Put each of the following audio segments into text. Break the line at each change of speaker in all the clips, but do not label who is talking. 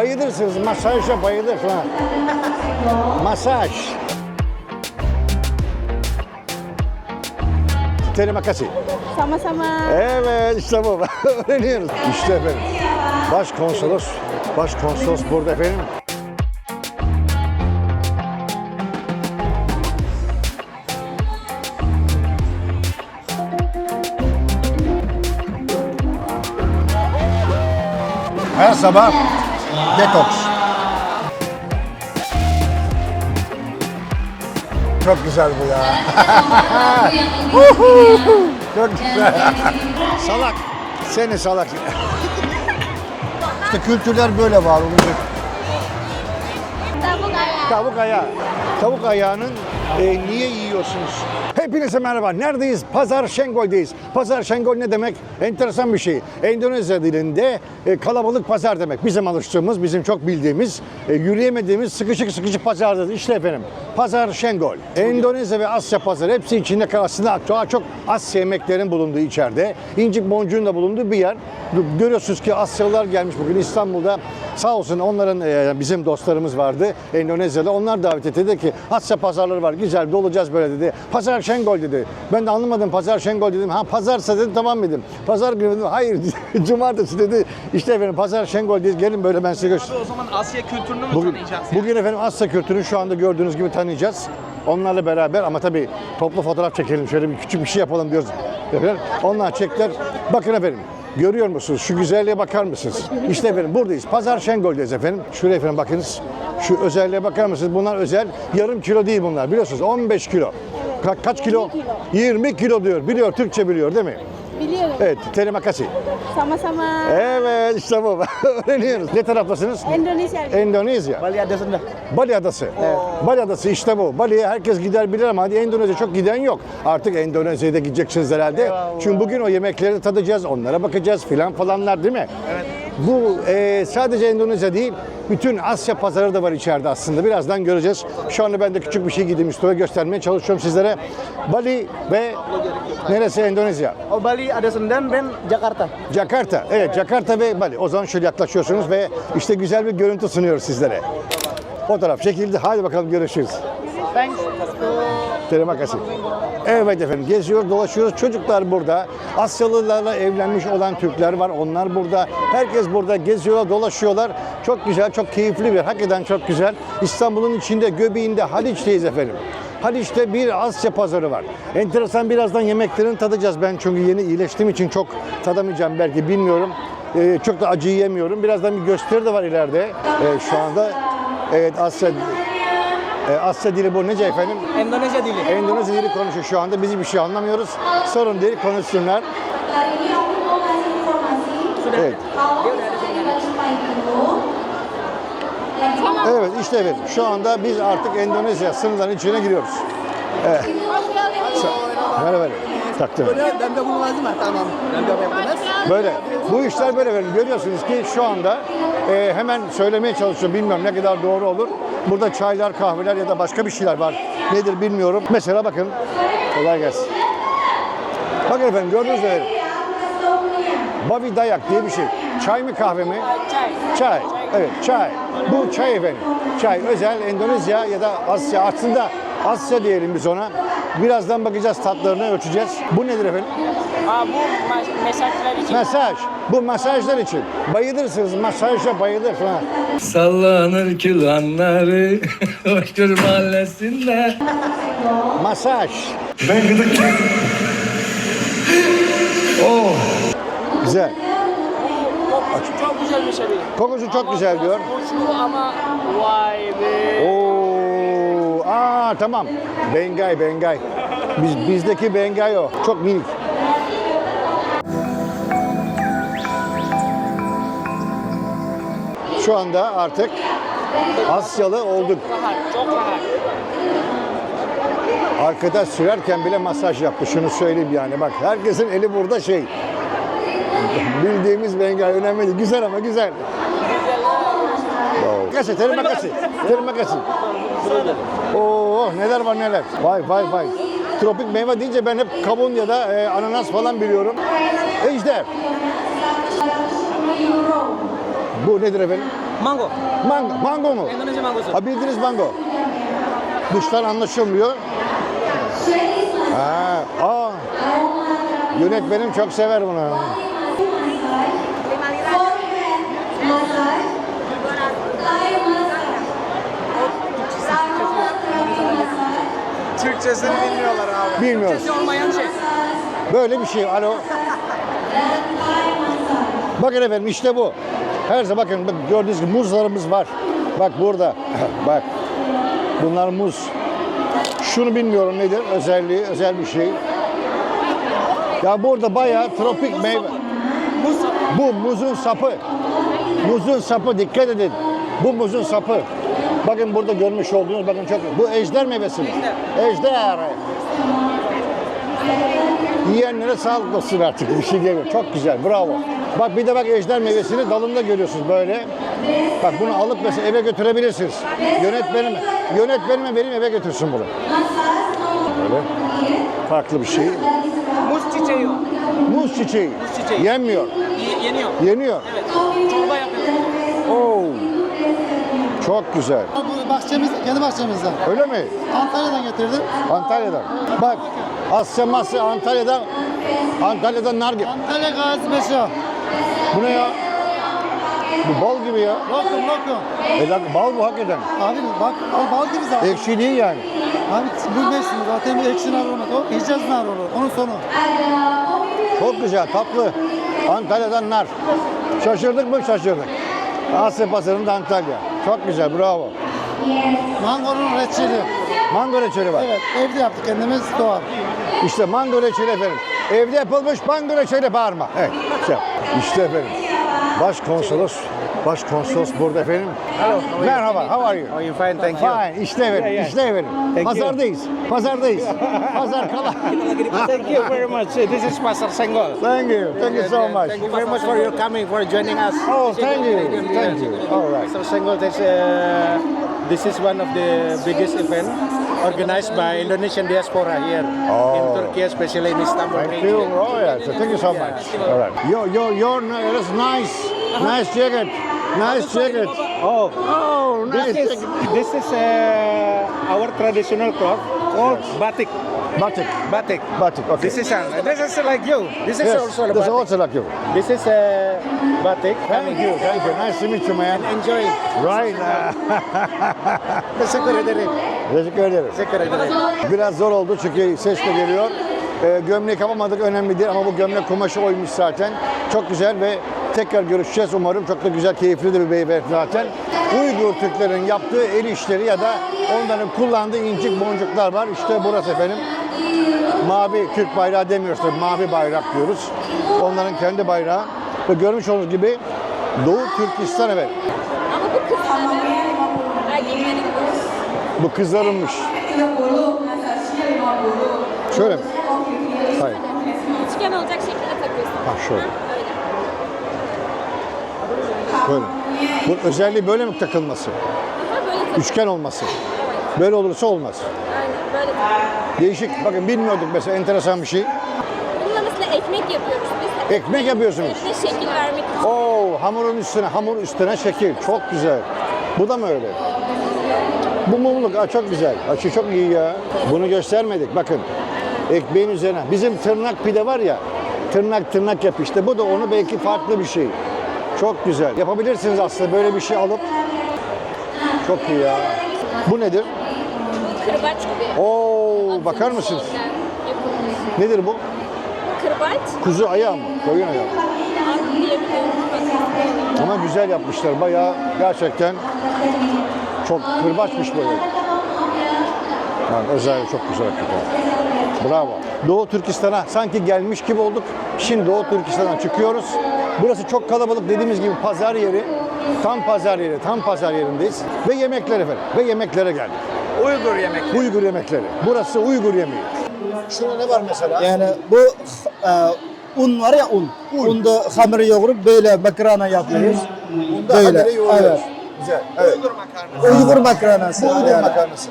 Bayılırsınız. Masaja bayılır falan. Masaj. Terima kasih.
Sama-sama.
Evet işte bu. Öğreniyoruz. İşte efendim. Başkonsolos. Başkonsolos burada efendim. Her sabah detoks. Çok güzel bu ya. Çok güzel. salak. Seni salak. işte kültürler böyle var olacak.
Tavuk ayam.
Tavuk ayağı. Tavuk ayağının e, niye yiyorsunuz? Hepinize merhaba. Neredeyiz? Pazar Şengol'deyiz. Pazar Şengol ne demek? Enteresan bir şey. Endonezya dilinde e, kalabalık pazar demek. Bizim alıştığımız, bizim çok bildiğimiz, e, yürüyemediğimiz sıkışık sıkışık pazardır. İşte efendim. Pazar Şengol. Endonezya ve Asya pazarı hepsi içinde aslında daha çok Asya yemeklerin bulunduğu içeride. İncik boncuğun da bulunduğu bir yer. Görüyorsunuz ki Asyalılar gelmiş bugün İstanbul'da. Sağ olsun onların e, bizim dostlarımız vardı Endonezya'da. Onlar davet etti dedi ki Asya pazarları var güzel dolacağız böyle dedi. Pazar Şengol dedi. Ben de anlamadım Pazar Şengol dedim. Ha pazarsa dedim tamam dedim. Pazar günü dedim. Hayır cumartesi dedi. İşte efendim Pazar Şengol dedi. Gelin böyle ben size göstereyim.
Abi o zaman Asya kültürünü mü
Bugün,
tanıyacağız? yani?
bugün efendim Asya kültürünü şu anda gördüğünüz gibi tanıyacağız. Onlarla beraber ama tabii toplu fotoğraf çekelim. Şöyle bir küçük bir şey yapalım diyoruz. Efendim, onlar çektiler. Bakın efendim. Görüyor musunuz? Şu güzelliğe bakar mısınız? İşte efendim buradayız. Pazar Şengöl'deyiz efendim. Şuraya efendim bakınız. Şu özelliğe bakar mısınız? Bunlar özel. Yarım kilo değil bunlar. Biliyorsunuz 15 kilo. Ka- kaç kilo?
20 kilo.
20 kilo diyor. Biliyor, Türkçe biliyor değil mi?
Biliyorum.
Evet, terima kasih.
Sama-sama.
Evet, işte bu. Öğreniyoruz. Ne taraftasınız?
Indonesia.
Endonezya.
Bali Adası'nda.
Bali Adası. Bali Adası işte bu. Bali'ye herkes gider bilir ama hadi Endonezya çok giden yok. Artık Endonezya'ya da gideceksiniz herhalde. Çünkü bugün o yemekleri de tadacağız, onlara bakacağız filan falanlar değil mi? Evet. Bu e, sadece Endonezya değil, bütün Asya pazarı da var içeride aslında. Birazdan göreceğiz. Şu anda ben de küçük bir şey giydim üstüme göstermeye çalışıyorum sizlere. Bali ve neresi Endonezya?
O Bali Adası'ndan ben Jakarta.
Jakarta. Evet Jakarta ve Bali. O zaman şöyle yaklaşıyorsunuz ve işte güzel bir görüntü sunuyoruz sizlere. Fotoğraf çekildi. Hadi bakalım görüşürüz.
Thanks.
Terima kasih. Evet efendim geziyor dolaşıyoruz. Çocuklar burada. Asyalılarla evlenmiş olan Türkler var. Onlar burada. Herkes burada geziyorlar dolaşıyorlar. Çok güzel çok keyifli bir hakikaten çok güzel. İstanbul'un içinde göbeğinde Haliç'teyiz efendim. Haliç'te bir Asya pazarı var. Enteresan birazdan yemeklerini tadacağız. Ben çünkü yeni iyileştiğim için çok tadamayacağım belki bilmiyorum. Ee, çok da acı yiyemiyorum. Birazdan bir gösteri de var ileride. Ee, şu anda evet Asya e, Asya dili bu nece efendim?
Endonezya dili.
Endonezya dili konuşuyor şu anda. Biz bir şey anlamıyoruz. Sorun değil, konuşsunlar. Evet. Evet, işte evet. Şu anda biz artık Endonezya sınırlarının içine giriyoruz. Evet. Merhaba. Taktım.
Ben de bunu lazım Tamam. Ben de yapamaz.
Böyle. Bu işler böyle efendim. Görüyorsunuz ki şu anda e, hemen söylemeye çalışıyorum. Bilmiyorum ne kadar doğru olur. Burada çaylar, kahveler ya da başka bir şeyler var. Nedir bilmiyorum. Mesela bakın. Kolay gelsin. Bakın efendim gördünüz mü? Babi dayak diye bir şey. Çay mı kahve mi? Çay. Çay. Evet çay. Bu çay efendim. Çay özel Endonezya ya da Asya. Aslında Asya diyelim biz ona. Birazdan bakacağız tatlarını ölçeceğiz. Bu nedir efendim?
Aa, bu ma- mesajlar için.
Masaj. Bu masajlar için. Bayılırsınız. Masaja bayılır falan.
Sallanır külanları Hoştur mahallesinde
Masaj.
Ben gıdık Oh
Güzel.
Kokusu çok güzelmiş abi.
Kokusu çok güzel diyor.
Kokusu ama vay be.
Oo, aa tamam. Bengay, Bengay. Biz bizdeki Bengay o. Çok minik. Şu anda artık Asyalı olduk.
Rahat, çok rahat.
Arkada sürerken bile masaj yaptı. Şunu söyleyeyim yani bak herkesin eli burada şey. Bildiğimiz Bengay önemli değil. Güzel ama güzel. Wow. Kasi, terima kasih. Terima kasih. Oo neler var neler. Vay vay vay. Tropik meyve deyince ben hep kavun ya da e, ananas falan biliyorum. Ejder. Bu nedir efendim?
Mango.
Mango, mango mu?
Indonesia mango sir.
Ha bildiğiniz mango. Dıştan anlaşılmıyor. Ha, aa. Yönetmenim çok sever bunu.
Türkçesini bilmiyorlar abi.
Bilmiyoruz.
Türkçesi olmayan şey.
Böyle bir şey. Alo. Bakın efendim işte bu. Her zaman bakın bak gördüğünüz gibi muzlarımız var. Bak burada. bak. Bunlar muz. Şunu bilmiyorum nedir özelliği, özel bir şey. Ya burada bayağı tropik meyve. Bu muzun sapı. Muzun sapı dikkat edin. Bu muzun sapı. Bakın burada görmüş olduğunuz bakın çok. Bu ejder meyvesi mi? Ejder. Yiyenlere sağlık olsun artık bir şey demiyorum. Çok güzel bravo. Bak bir de bak ejder meyvesini dalında görüyorsunuz böyle. Bak bunu alıp mesela eve götürebilirsiniz. Yönetmenime, yönetmenime vereyim eve götürsün bunu. Böyle farklı bir şey.
Muz çiçeği o.
Muz çiçeği.
çiçeği.
Yenmiyor.
Y- yeniyor.
Yeniyor.
Evet.
Çok güzel.
Bu bahçemiz, kendi bahçemizden.
Öyle mi?
Antalya'dan getirdim.
Antalya'dan. Bak Asya Masya Antalya'dan Antalya'dan nar gibi.
Antalya Gazi Beşo.
Bu ne ya? Bu bal gibi ya.
Lokum lokum.
E lan bal bu hakikaten.
Abi bak o bal gibi zaten.
Ekşi değil yani.
Abi bu mevsim zaten bir ekşi nar olmaz. O Hicaz nar olur. Onun sonu.
Çok güzel, tatlı. Antalya'dan nar. Şaşırdık mı? Şaşırdık. Asya pazarında Antalya. Çok güzel, bravo.
Mangonun reçeli.
Mango reçeli var.
Evet evde yaptık kendimiz doğal.
İşte mango reçeli efendim. Evde yapılmış mango reçeli bağırma. Evet, işte, işte efendim. Başkonsolos, başkonsolos burada efendim. Merhaba, how are you?
Oh, you fine, thank you.
Fine, işte efendim, işte efendim. Pazardayız, pazardayız. Pazar kala.
Thank you very much. This is Pasar Senggol.
Thank you, thank you so much.
Thank you very much for your coming, for joining us.
Oh, thank you, thank you. All right.
Mr. Senggol, this, uh, this is one of the biggest event organized by Indonesian diaspora here
Oh.
in Turkey, especially in Istanbul
Thank you.
region.
Oh yeah. So thank you so much. All right. Yo yo yo. That's nice. Nice jacket. Nice jacket.
Oh,
Oh, nice
this is,
jacket.
this is uh, our traditional cloth called batik.
Batik.
Batik.
Batik. Okay.
This is uh, this is like you. This is
yes.
also a
This is
batik.
also like you.
This is uh, batik.
Thank you. Thank you. Nice to meet you, man.
Enjoy.
Right.
Teşekkür ederim.
Teşekkür ederim.
Teşekkür ederim.
Biraz zor oldu çünkü ses de geliyor. Ee, gömlek yapamadık önemli değil ama bu gömlek kumaşı oymuş zaten. Çok güzel ve tekrar görüşeceğiz umarım. Çok da güzel, keyifli de bir beyefendi zaten. Uygur Türklerin yaptığı el işleri ya da onların kullandığı incik boncuklar var. İşte burası efendim. Mavi Türk bayrağı demiyoruz tabii, mavi bayrak diyoruz. Onların kendi bayrağı. Ve görmüş olduğunuz gibi Doğu Türkistan evet.
Ama bu kızların erkeklerin
Bu kızarınmış. Şöyle mi? Hayır.
üçgen olacak şekilde takıyorsun.
Ha şöyle.
Öyle.
Böyle. Bu özelliği böyle mi takılması? Üçgen olması. Böyle olursa olmaz. Değişik. Bakın bilmiyorduk mesela enteresan bir şey.
Bununla mesela ekmek yapıyoruz biz.
Ekmek yapıyorsunuz.
Ekmeğe şekil vermek için.
Oo, hamurun üstüne, hamur üstüne şekil. Çok güzel. Bu da mı öyle? Bu mumluk Aa, çok güzel. Açı çok iyi ya. Bunu göstermedik. Bakın. Ekmeğin üzerine. Bizim tırnak pide var ya. Tırnak tırnak yap işte. Bu da onu belki farklı bir şey. Çok güzel. Yapabilirsiniz aslında böyle bir şey alıp. Çok iyi ya. Bu nedir?
Kırbaç gibi.
Oo, bakar mısınız? Nedir bu?
Kırbaç.
Kuzu ayağı mı? Koyun ayağı. Ama güzel yapmışlar. Bayağı gerçekten çok kırbaçmış böyle. Yani özel çok güzel hakikaten. Bravo. Doğu Türkistan'a sanki gelmiş gibi olduk. Şimdi Doğu Türkistan'a çıkıyoruz. Burası çok kalabalık dediğimiz gibi pazar yeri. Tam pazar yeri, tam pazar yerindeyiz. Ve yemekler efendim. Ve yemeklere geldik.
Uygur yemek.
Uygur yemekleri. Burası Uygur yemeği. Şurada ne var mesela?
Yani bu e, un var ya un. Unda hamuru yoğurup böyle makarna yapıyoruz.
Bunda
Böyle,
haberi yoğuruyoruz.
evet.
Güzel. Evet.
Uygur makarnası.
Bu Uygur
yani.
makarnası.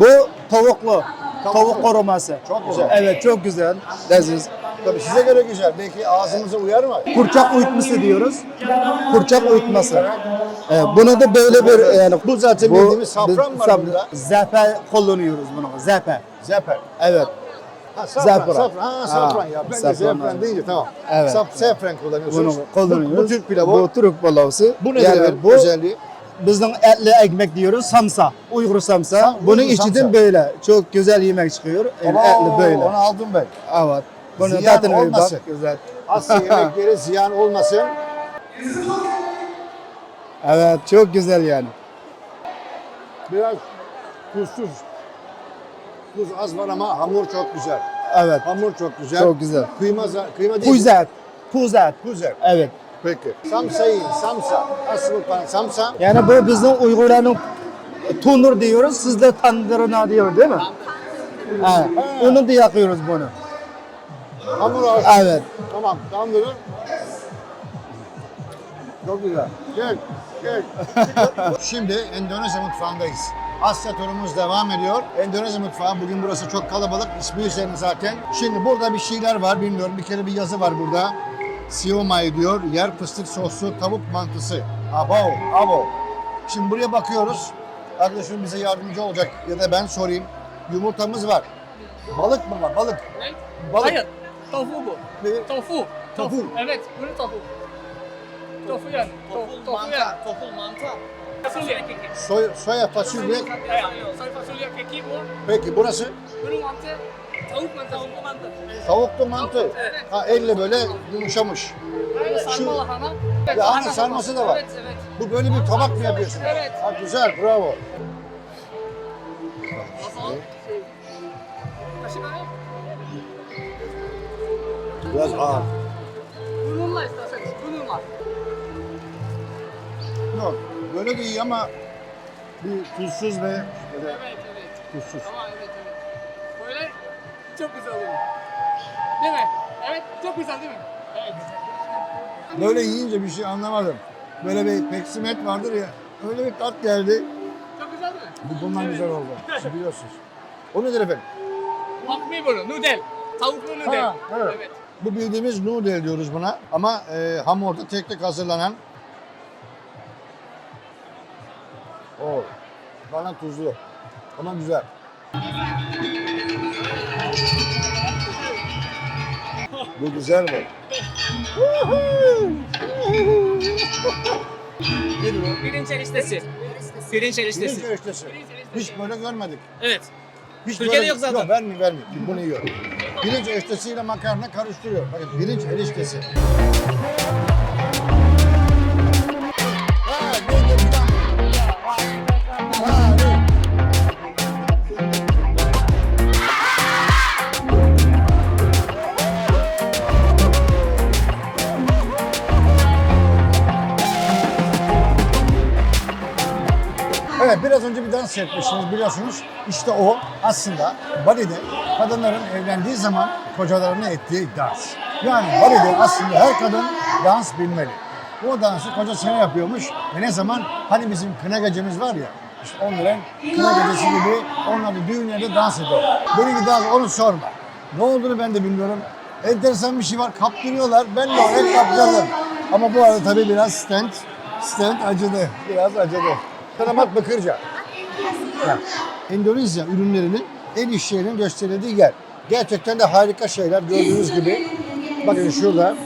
Bu tavuklu. Tavuk koruması.
Çok güzel.
Evet çok güzel. Leziz.
Tabii size göre güzel. Belki ağzımıza uyar mı?
Kurçak uyutması diyoruz. Kurçak uyutması. Ee, bunu da böyle bir yani
Bu zaten bildiğimiz safran var bunda.
Zafer kullanıyoruz bunu. Zafer.
Zeper.
Evet.
Ha, safran,
Zafran.
safran. Ha, safran
Ha,
ya. Ben de
safran,
zafran deyince tamam.
Evet.
Saf, safran kullanıyorsunuz.
Bunu kullanıyoruz.
Bu, bu Türk pilavı.
Bu Türk pilavı.
Bu nedir
yani bu
özelliği?
Bizden etli ekmek diyoruz. Samsa. Uygur samsa.
Sam-
Bunun
Uygur
içinden
samsa.
böyle. Çok güzel yemek çıkıyor. Yani etli böyle.
Onu aldım ben.
Evet. Bunu
Ziyan olmasın.
Güzel.
Asya yemekleri ziyan olmasın.
Evet çok güzel yani.
Biraz tuzsuz. Tuz az var ama hamur çok güzel.
Evet.
Hamur çok güzel.
Çok güzel.
Kıyma, kıyma değil.
Puzet. Puzet.
Güzel.
Evet.
Peki. Samsayı, samsa. Asıl samsa.
Yani bu bizim Uygurların tunur diyoruz. Siz de tandırına diyor değil mi? Ha. Onu da yakıyoruz bunu.
Hamur ağır.
Evet.
Tamam, durun. Çok güzel. Gel, gel. Şimdi Endonezya mutfağındayız. Asya turumuz devam ediyor. Endonezya mutfağı bugün burası çok kalabalık. İsmi üzerine zaten. Şimdi burada bir şeyler var bilmiyorum. Bir kere bir yazı var burada. Siomay diyor. Yer fıstık soslu tavuk mantısı. Abo, abo. Şimdi buraya bakıyoruz. Arkadaşım bize yardımcı olacak ya da ben sorayım. Yumurtamız var. Balık mı var? Balık. Balık.
Hayır. Tofu bu.
Ne?
Tofu.
Tofu.
Evet, bunu tofu. Tofu yani. Tofu, tofu yani. Tofu mantı. Fasulye keki.
Soy, soya fasulye.
Evet, soy fasulye keki bu.
Peki burası
Bunun mantı. Tavuk mantı. Tavuk mantı.
tavuklu mantı. Ha elle böyle yumuşamış.
Böyle sarma lahana. Evet,
Lahana
lahana
sarması da var.
Evet, evet.
Bu böyle bir tabak mı yapıyorsun?
Evet.
Ha, güzel bravo. Biraz ağır.
Bununla isterseniz. Bununla.
Yok böyle de iyi ama bir tuzsuz ve böyle
Evet, evet.
tuzsuz.
Tamam, evet, evet. Böyle çok güzel oluyor. Değil mi? Evet, çok güzel değil mi? Evet.
Böyle yiyince bir şey anlamadım. Böyle bir peksimet vardır ya. Öyle bir tat geldi.
Çok güzel değil mi?
Bu bundan güzel oldu. Siz biliyorsunuz. O nedir efendim?
Akmi bunu, noodle. Tavuklu noodle.
Ha, evet.
evet.
Bu bildiğimiz noodle diyoruz buna. Ama e, hamurda tek tek hazırlanan. Oo, bana tuzlu. Ama güzel. Bu güzel mi?
Pirinç eriştesi. Pirinç eriştesi.
Pirinç eriştesi. Hiç böyle görmedik.
Evet.
Hiç
Türkiye'de
böyle-
yok zaten.
Yok vermiyor vermiyor. Bunu yiyor. Pirinç eriştesiyle makarna karıştırıyor. Bakın pirinç eriştesi. Evet biraz önce bir dans seyretmiştiniz biliyorsunuz. İşte o aslında Bali'de kadınların evlendiği zaman kocalarına ettiği dans. Yani Bali'de aslında her kadın dans bilmeli. O dansı kocasına yapıyormuş ve ne zaman hani bizim kına gecemiz var ya işte onların kına gecesi gibi onlar da düğünlerde dans ediyor. Beni dans onu sorma. Ne olduğunu ben de bilmiyorum. Enteresan bir şey var kaptırıyorlar ben de oraya kaptırdım. Ama bu arada tabii biraz stand, stand acıdı. Biraz acıdı. Kanamak Bakırca. Ya, Endonezya ürünlerinin el işlerinin gösterildiği yer. Gerçekten de harika şeyler gördüğünüz gibi. Bakın şurada.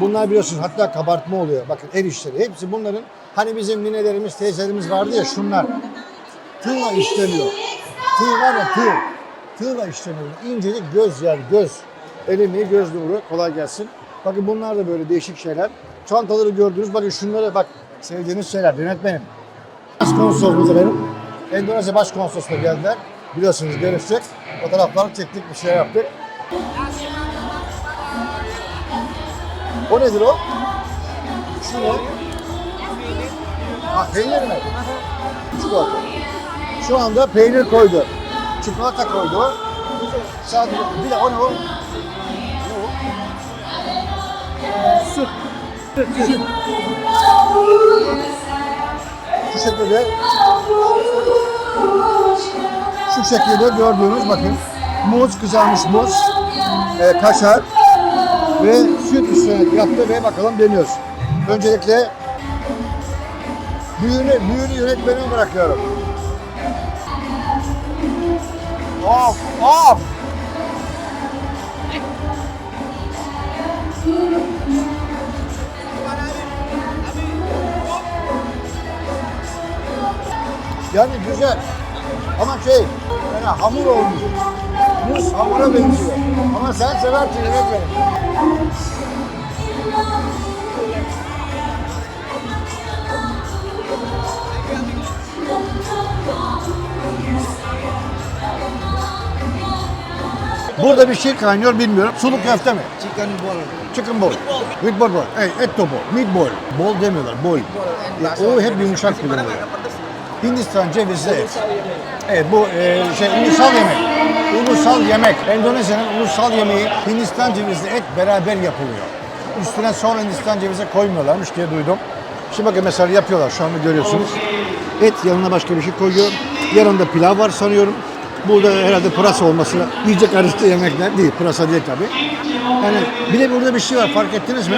Bunlar biliyorsunuz hatta kabartma oluyor. Bakın el işleri. Hepsi bunların hani bizim ninelerimiz, teyzelerimiz vardı ya şunlar. Tığla işleniyor. Tığ var ya tığ. Tığla işleniyor. İncecik göz yani göz. Elimi göz nuru kolay gelsin. Bakın bunlar da böyle değişik şeyler. Çantaları gördünüz. Bakın şunlara bak. Sevdiğiniz şeyler. Yönetmenim. Başkonsolumuz benim. Endonezya başkonsolosluğuna geldiler. Biliyorsunuz görüşecek. Fotoğraflar çektik, bir şey yaptık. O nedir o? Şu ne? Ha, peynir mi? Çikolata. Şu anda peynir koydu. Çikolata koydu. Sadece bir de o ne o? O? Süt. Süt. Şu şekilde şu şekilde gördüğünüz bakın muz kızarmış muz, e, kaşar, ve süt üstüne yaptı ve bakalım deniyoruz. Öncelikle büyüğünü, büyüğünü yönetmene bırakıyorum. Of of! Yani güzel. Ama şey, yani hamur olmuş. Muz hamura benziyor. Ama sen seversin yemek verin. Burada bir şey kaynıyor bilmiyorum. Sulu köfte mi?
Chicken ball.
Chicken ball. With ball ball. Hey, et topu. Meatball. Bol demiyorlar. Bol. Ya, o hep yumuşak kullanılıyor. Hindistan cevizli et. Evet bu e, şey ulusal yemek. Ulusal yemek. Endonezya'nın ulusal yemeği Hindistan cevizli et beraber yapılıyor. Üstüne sonra Hindistan cevizi koymuyorlarmış diye duydum. Şimdi bakın mesela yapıyorlar şu anda görüyorsunuz. Et yanına başka bir şey koyuyor. Yanında pilav var sanıyorum. Burada herhalde pırasa olması iyice karıştı yemekler değil. Pırasa değil tabii. Yani bir de burada bir şey var fark ettiniz mi?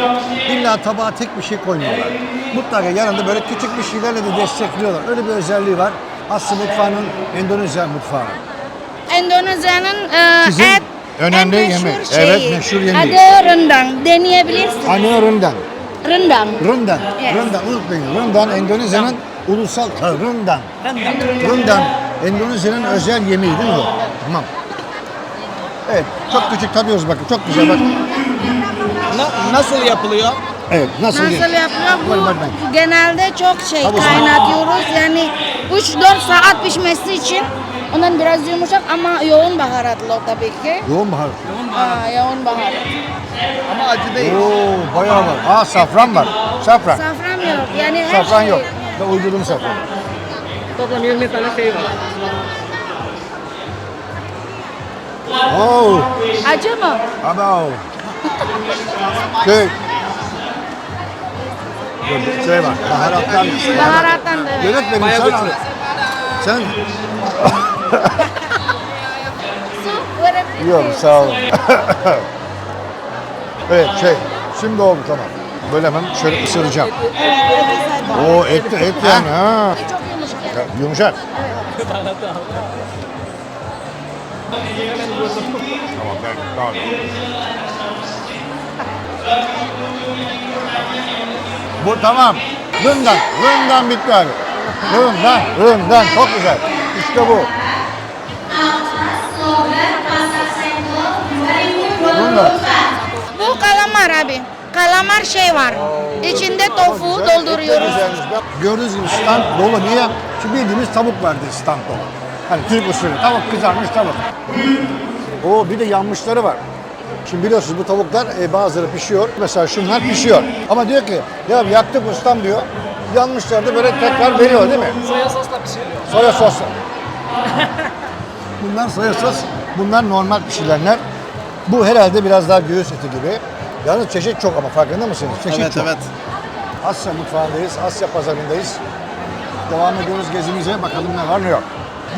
İlla tabağa tek bir şey koymuyorlar. Mutlaka yanında böyle küçük bir şeylerle de destekliyorlar. Öyle bir özelliği var. Asya mutfağının Endonezya mutfağı.
Endonezya'nın e,
Sizin
et
önemli
en meşhur
yemek.
şeyi.
Evet, meşhur yemeği.
Adı rendang. Deneyebilirsin.
Anne rından.
Rendang.
Rından.
Yes.
Rından unutmayın. Rından Endonezya'nın ulusal ha, rından. Rından Endonezya'nın özel yemeği değil mi bu? Tamam. Evet, çok küçük tadıyoruz bakın. Çok güzel bak.
Na- nasıl yapılıyor?
Evet, nasıl?
Nasıl yapılıyor?
Var, var, var.
Bu genelde çok şey
Tabii.
kaynatıyoruz. Yani 3-4 saat pişmesi için. Ondan biraz yumuşak ama yoğun baharatlı o tabii ki.
Yoğun baharat.
Aa, yoğun baharat.
Ama acı değil.
Oo, bayağı var. Aa, safran var. Safran.
Safran yok. Yani her
Safran
şey.
yok. Ben uydurdum safran.
Toplam 20 tane şey var.
Oo,
Acı mı?
aba. Şey. Dur, Şey var, baharatlar.
Baharattan da evet.
Yönetmenim sen al. Sen
Su verebilir
Yok
miyim?
sağ olun. evet şey şimdi oldu tamam. Böyle hemen şöyle ısıracağım. Oo et et yani ha.
Çok.
Ya, Yumuşak. Tamam ben. Bu tamam. Rından, rından bitti abi. Rından, rından çok güzel. İşte bu. Rından.
Bu kalamar abi. Kalamar şey var. İçinde tofu dolduruyoruz.
Gördüğünüz gibi stand dolu. Niye? Bildiğimiz tavuk vardı stand dolu. Hani Türk usulü. Tavuk kızarmış tavuk. Oo bir de yanmışları var. Şimdi biliyorsunuz bu tavuklar e, bazıları pişiyor. Mesela şunlar pişiyor. Ama diyor ki ya yaktık ustam diyor. Yanmışları da böyle tekrar veriyor değil mi?
Soya sosla pişiriliyor.
Soya sosla. Bunlar soya sos. Bunlar normal pişirilenler. Bu herhalde biraz daha göğüs eti gibi. Yalnız çeşit çok ama farkında mısınız? Çeşit
Evet
çok.
evet.
Asya mutfağındayız, Asya pazarındayız. Devam ediyoruz gezimize, bakalım ne var ne yok.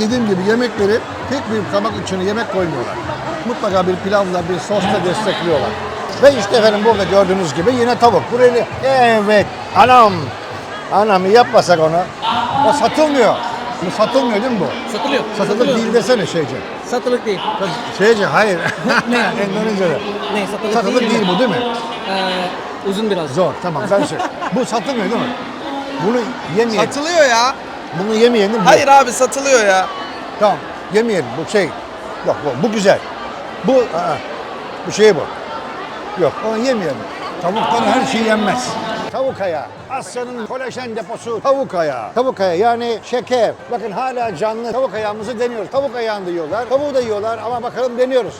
Dediğim gibi yemekleri tek bir tabak içine yemek koymuyorlar. Mutlaka bir pilavla, bir sosla destekliyorlar. Ve işte efendim burada gördüğünüz gibi yine tavuk. Burayı, evet, anam. Anam yapmasak onu. O satılmıyor. Bu satılmıyor değil mi bu?
Satılıyor.
Satılık değil desene şeyce.
Satılık değil.
Şeyce, hayır. Endonezya'da.
Ne satılık,
Satılık değil bu değil mi?
Ee, uzun biraz.
Zor, tamam ben şey. Bu satılmıyor değil mi? Bunu yemeyelim.
Satılıyor ya.
Bunu yemeyelim. Bu.
Hayır abi satılıyor ya.
Tamam. Yemeyelim. Bu şey. Yok bu, bu güzel. Bu aa, bu şey bu. Yok onu yemeyelim. Tavuktan her şey yenmez. Tavuk ayağı. Asya'nın kolajen deposu tavuk ayağı. Tavuk ayağı yani şeker. Bakın hala canlı tavuk ayağımızı deniyoruz. Tavuk ayağını da yiyorlar. Tavuğu da yiyorlar ama bakalım deniyoruz.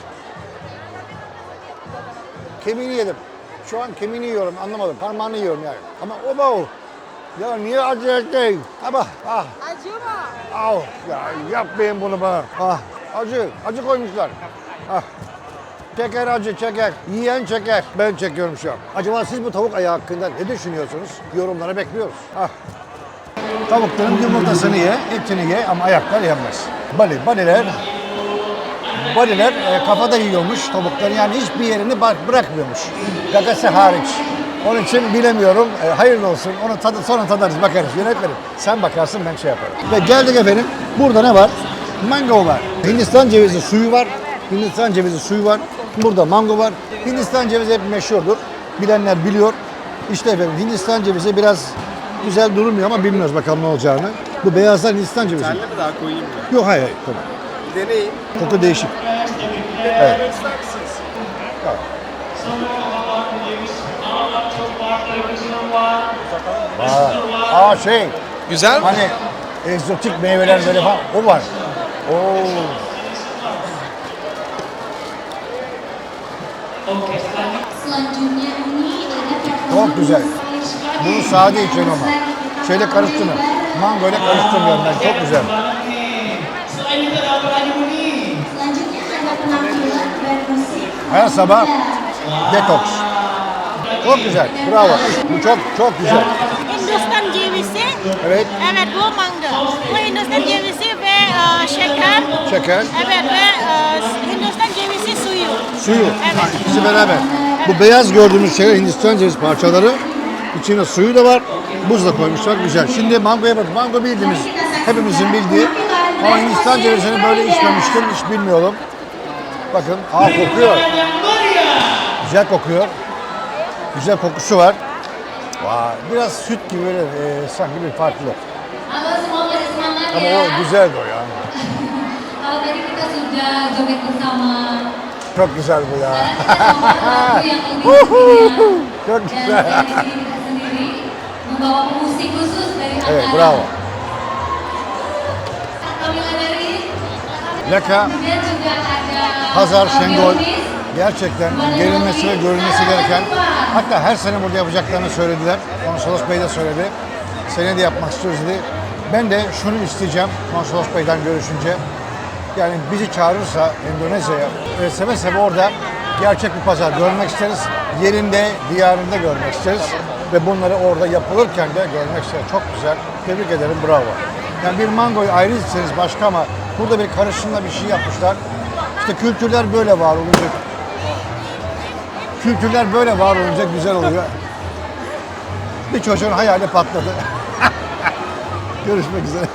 Kemiğini yedim. Şu an kemiğini yiyorum anlamadım. Parmağını yiyorum yani. Ama oba o. Ya niye acı ettin? Ama ah.
Acı mı?
Al ya yapmayın bunu bana. Ah acı, acı koymuşlar. Ah. Çeker acı çeker. Yiyen çeker. Ben çekiyorum şu an. Acaba siz bu tavuk ayağı hakkında ne düşünüyorsunuz? Yorumlara bekliyoruz. Ah. Tavukların yumurtasını ye, etini ye ama ayaklar yenmez. Bali, baliler badiler e, kafada yiyormuş tavukları yani hiçbir yerini bak- bırakmıyormuş. Gagası hariç. Onun için bilemiyorum. E, hayırlı olsun. Onu tadı, sonra tadarız bakarız yönetmenim. Sen bakarsın ben şey yaparım. Ve geldik efendim. Burada ne var? Mango var. Hindistan cevizi suyu var. Hindistan cevizi suyu var. Burada mango var. Hindistan cevizi hep meşhurdur. Bilenler biliyor. İşte efendim Hindistan cevizi biraz güzel durmuyor ama bilmiyoruz bakalım ne olacağını. Bu beyazlar Hindistan cevizi.
Senle mi daha koyayım mı?
Yok hayır. hayır, Tamam.
Deneyin.
Koku değişik.
Evet. ister misiniz?
Aa şey
Güzel mi?
hani egzotik meyveler böyle falan o var. Oo. Çok güzel. Bunu sade içiyorum ama. Şeyle karıştırma. Mango ile karıştırmıyorum ben. Çok güzel. Her sabah detoks. Çok güzel. Bravo. Bu çok çok güzel.
Hindustan cevizi.
Evet.
Evet bu mango. Bu Hindustan cevizi ve e, şeker.
Şeker,
Evet ve e, Hindustan cevizi suyu.
suyu.
Evet.
İkisi beraber. Bu beyaz gördüğümüz şeyler Hindistan ceviz parçaları. İçine suyu da var. Buz da koymuşlar. Güzel. Şimdi mangoya bak. Mango bildiğimiz, hepimizin bildiği. Ama Hindistan cevizini böyle içmemiştim. Hiç bilmiyorum. Bakın. Aa kokuyor. Güzel kokuyor. Güzel kokusu var. Vay, biraz süt gibi böyle e, sanki bir farklı. Ama o güzeldi o ya. Çok güzel bu ya. Çok güzel. Evet bravo. Laka
uh,
Şengol gerçekten gelinmesi ve görülmesi gereken hatta her sene burada yapacaklarını söylediler. Konsolos Bey de söyledi. Sene de yapmak istiyoruz dedi. Ben de şunu isteyeceğim Konsolos Bey'den görüşünce. Yani bizi çağırırsa Endonezya'ya e, seve seve orada gerçek bir pazar görmek isteriz. Yerinde, diyarında görmek isteriz. Ve bunları orada yapılırken de görmek isteriz. Çok güzel. Tebrik ederim. Bravo. Yani bir mangoyu ayrı içseniz başka ama burada bir karışımla bir şey yapmışlar. İşte kültürler böyle var olunca kültürler böyle var olunca güzel oluyor. Bir çocuğun hayali patladı. Görüşmek üzere.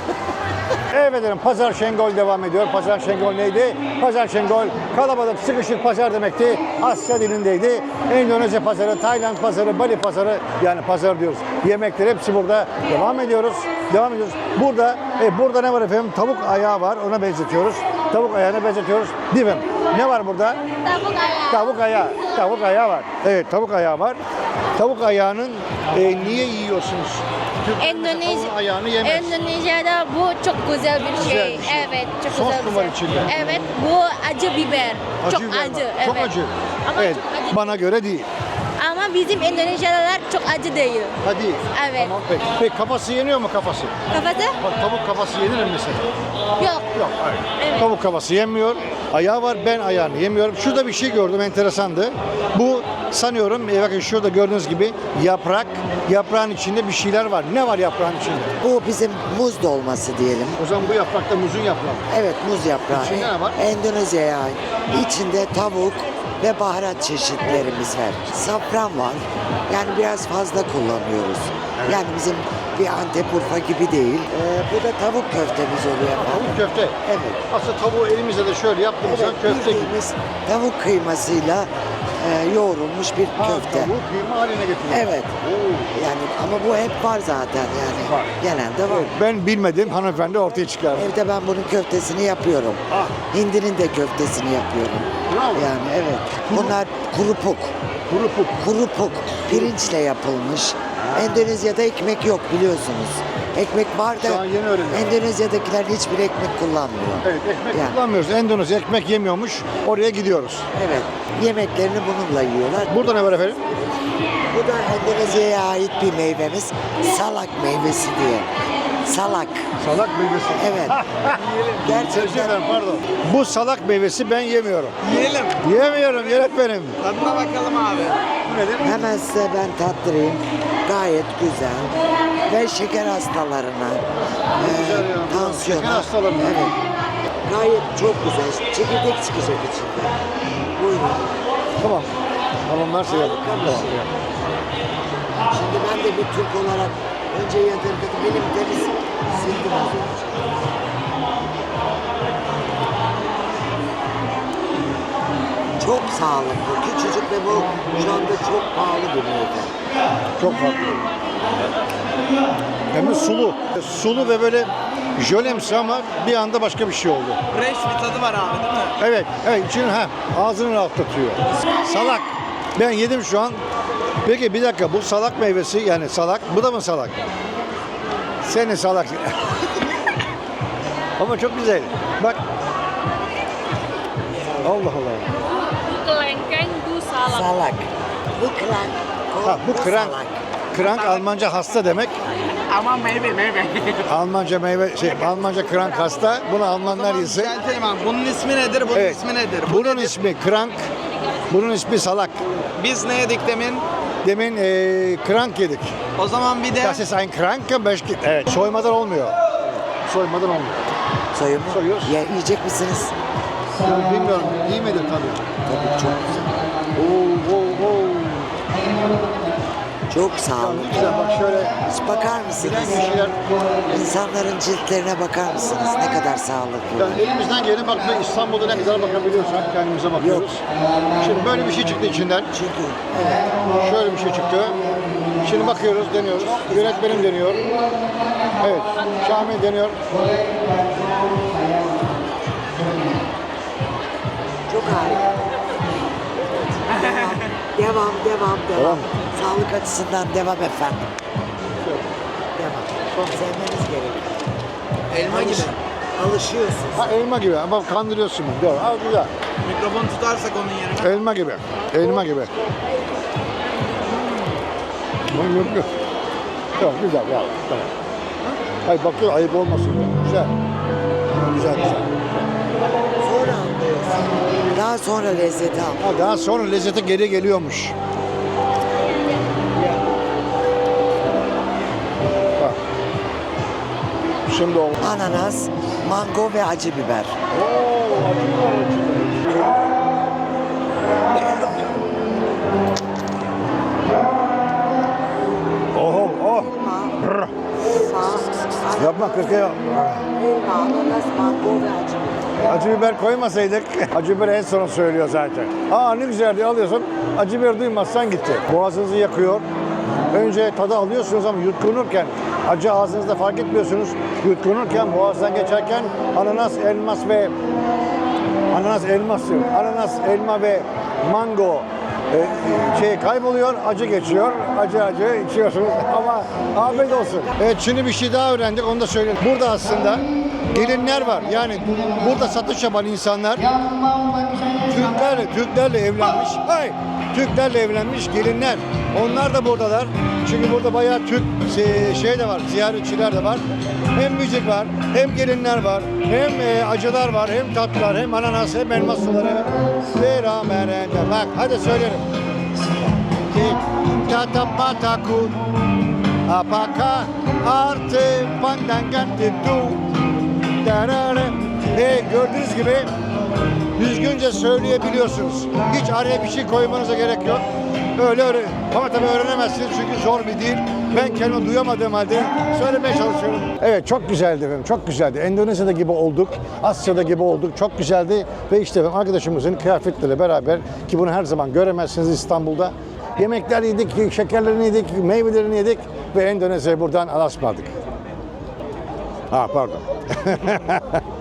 Evet efendim Pazar Şengol devam ediyor. Pazar Şengol neydi? Pazar Şengol kalabalık sıkışık pazar demekti. Asya dilindeydi. Endonezya pazarı, Tayland pazarı, Bali pazarı yani pazar diyoruz. Yemekler hepsi burada. Devam ediyoruz. Devam ediyoruz. Burada e, burada ne var efendim? Tavuk ayağı var. Ona benzetiyoruz. Tavuk ayağına benzetiyoruz. Değil mi? Ne var burada?
Tavuk ayağı.
Tavuk ayağı. Tavuk ayağı var. Evet tavuk ayağı var. Tavuk ayağının e, niye yiyorsunuz? Türkler mesela
Endonezya-
Tavuğun ayağını yemez.
Endonezya'da bu çok güzel bir
Güzel
şey.
bir şey.
Evet, çok
Sos
güzel.
mu
bir
var
şey.
içinde?
Evet, bu acı biber. çok
biber var.
acı.
Çok
evet.
acı.
Ama
evet.
çok acı.
Bana göre değil.
Ama bizim Endonezyalılar çok acı değil.
Hadi.
Evet.
Tamam peki. Peki kafası yeniyor mu kafası?
Kafası?
Bak tavuk kafası yenir mi mesela?
Yok.
Yok hayır.
Evet.
Tavuk kafası yenmiyor. Ayağı var ben ayağını yemiyorum. Şurada bir şey gördüm enteresandı. Bu sanıyorum e, bakın şurada gördüğünüz gibi yaprak. Yaprağın içinde bir şeyler var. Ne var yaprağın içinde?
Bu bizim muz dolması diyelim.
O zaman bu yaprakta muzun yaprağı.
Evet muz yaprağı.
İçinde ne var?
Endonezya'ya ait. İçinde tavuk ve baharat çeşitlerimiz var. Safran var. Yani biraz fazla kullanıyoruz. Yani bizim bir Antep Urfa gibi değil. Ee, bu da tavuk köftemiz oluyor efendim.
Tavuk köfte.
Evet.
Aslında tavuğu elimizle de şöyle yaptığımız
Evet,
köfte gibi.
tavuk kıymasıyla e, yoğrulmuş bir
Ha,
köfte.
Tavuğu kıyma haline getiriyor.
Evet.
Oo.
Yani ama bu hep var zaten yani.
Var.
Genelde var.
Ben bilmedim hanımefendi ortaya çıkardı.
Evde ben bunun köftesini yapıyorum.
Ah.
Hindinin de köftesini yapıyorum.
Bravo.
Yani evet. Bunlar kuru puk.
Kuru puk.
Kuru puk. Pirinçle yapılmış. Endonezya'da ekmek yok biliyorsunuz. Ekmek var da
Şu an yeni öğreniyorum.
Endonezya'dakiler hiçbir ekmek kullanmıyor.
Evet ekmek
Yani.
kullanmıyoruz. Endonezya ekmek yemiyormuş. Oraya gidiyoruz.
Evet. Yemeklerini bununla yiyorlar.
Burada ne var efendim?
Bu da Endonezya'ya ait bir meyvemiz. Salak meyvesi diye. Salak.
Salak meyvesi.
Evet. Gerçekten
dilerim pardon. Bu salak meyvesi ben yemiyorum.
Yiyelim.
Yemiyorum yönetmenim.
Tadına bakalım abi.
Bu nedir?
Hemen size ben tattırayım. Gayet güzel. Ve şeker hastalarına, e, tansiyona.
Şeker hastalarına.
Evet. Gayet çok güzel. Çekirdek çıkacak içinden. Buyurun.
Tamam. Tamam yedik.
Harika bir
Tamam.
şey. Şimdi ben de bir Türk olarak önce yadırgadım. Benim temiz sildim az önce. Çok sağlıklı. Küçücük ve bu şu anda çok pahalı bir meyve.
Çok farklı. Hem de sulu. Sulu ve böyle jölemsi ama bir anda başka bir şey oldu.
Fresh bir tadı var abi değil mi?
Evet, evet için ha ağzını rahatlatıyor. Salak. Ben yedim şu an. Peki bir dakika bu salak meyvesi yani salak. Bu da mı salak? Seni salak. Ama çok güzel. Bak. Allah Allah.
Bu kelengkeng, bu salak.
Salak. Bu krank.
Ha, bu krank. Krank Almanca hasta demek.
Ama meyve meyve.
Almanca meyve şey Almanca krank hasta. Bunu Almanlar yesin.
Düzeltelim abi. Bunun ismi nedir? Bunun
Evet.
ismi nedir? Bu
Bunun
nedir?
ismi krank. Bunun ismi salak.
Biz ne yedik demin?
Demin eee krank yedik.
O zaman bir de
Das ist ein Kranke Beşkit. Evet. Soymadan olmuyor. Soymadan olmuyor.
Soyun mu?
Soyuyoruz.
Ya, yiyecek misiniz?
Yani bilmiyorum. İyi midir tabii?
Tabii çok güzel.
Oo.
Çok
Yani
sağlıklı.
güzel bak şöyle
Hiç bakar mısınız?
bir şeyler.
İnsanların ciltlerine bakar mısınız? Ne kadar sağlıklı.
Yani elimizden geleni bak İstanbul'da ne kadar bakabiliyorsak kendimize bakıyoruz. Şimdi böyle bir şey çıktı içinden.
Çünkü
Şöyle bir şey çıktı. Şimdi bakıyoruz, deniyoruz. Yönetmenim deniyor. Evet, Şamil deniyor.
çok harika. Devam, devam, devam, devam. Sağlık açısından devam efendim. Devam. Sevmeniz gerekiyor.
elma gibi.
Alışıyorsunuz.
Ha elma gibi ama kandırıyorsun beni. Doğru. Ha güzel.
Mikrofon tutarsak onun yerine.
Elma gibi. Elma gibi. Yok yok yok. Tamam güzel ya. Tamam. Hayır bakıyor ayıp olmasın. Güzel. Güzel güzel.
Daha sonra lezzeti al.
Ha, daha sonra lezzeti geri geliyormuş. Bak. Şimdi oldu.
Ananas, mango ve acı biber.
Oh oh.
Elma, sağ,
Yapma kırkaya.
elma, ananas, mango ve acı biber.
Acı biber koymasaydık, acı biber en son söylüyor zaten. Aa ne güzel diye alıyorsun, acı biber duymazsan gitti. Boğazınızı yakıyor. Önce tadı alıyorsunuz ama yutkunurken, acı ağzınızda fark etmiyorsunuz. Yutkunurken, boğazdan geçerken ananas, elmas ve ananas, elmas diyorum. Ananas, elma ve mango e, şey kayboluyor, acı geçiyor. Acı acı içiyorsunuz ama afiyet olsun. Evet şimdi bir şey daha öğrendik onu da söyleyeyim. Burada aslında gelinler var. Yani burada satış yapan insanlar Türklerle, Türklerle evlenmiş. Hay! Türklerle evlenmiş gelinler. Onlar da buradalar. Çünkü burada bayağı Türk şey- de var, ziyaretçiler de var. Hem müzik var, hem gelinler var, hem e, acılar var, hem tatlılar, hem ananas, hem elma suları. Ve ramerende. Bak hadi söylerim. Tatapataku Apaka Arte Darara. Ve gördüğünüz gibi düzgünce söyleyebiliyorsunuz. Hiç araya bir şey koymanıza gerek yok. Öyle öyle. Ama tabii öğrenemezsiniz çünkü zor bir dil. Ben kendimi duyamadığım halde söylemeye çalışıyorum. Evet çok güzeldi efendim. Çok güzeldi. Endonezya'da gibi olduk. Asya'da gibi olduk. Çok güzeldi. Ve işte efendim, arkadaşımızın kıyafetleriyle beraber ki bunu her zaman göremezsiniz İstanbul'da. Yemekler yedik, şekerlerini yedik, meyvelerini yedik ve Endonezya'ya buradan alasmadık. Ha pardon.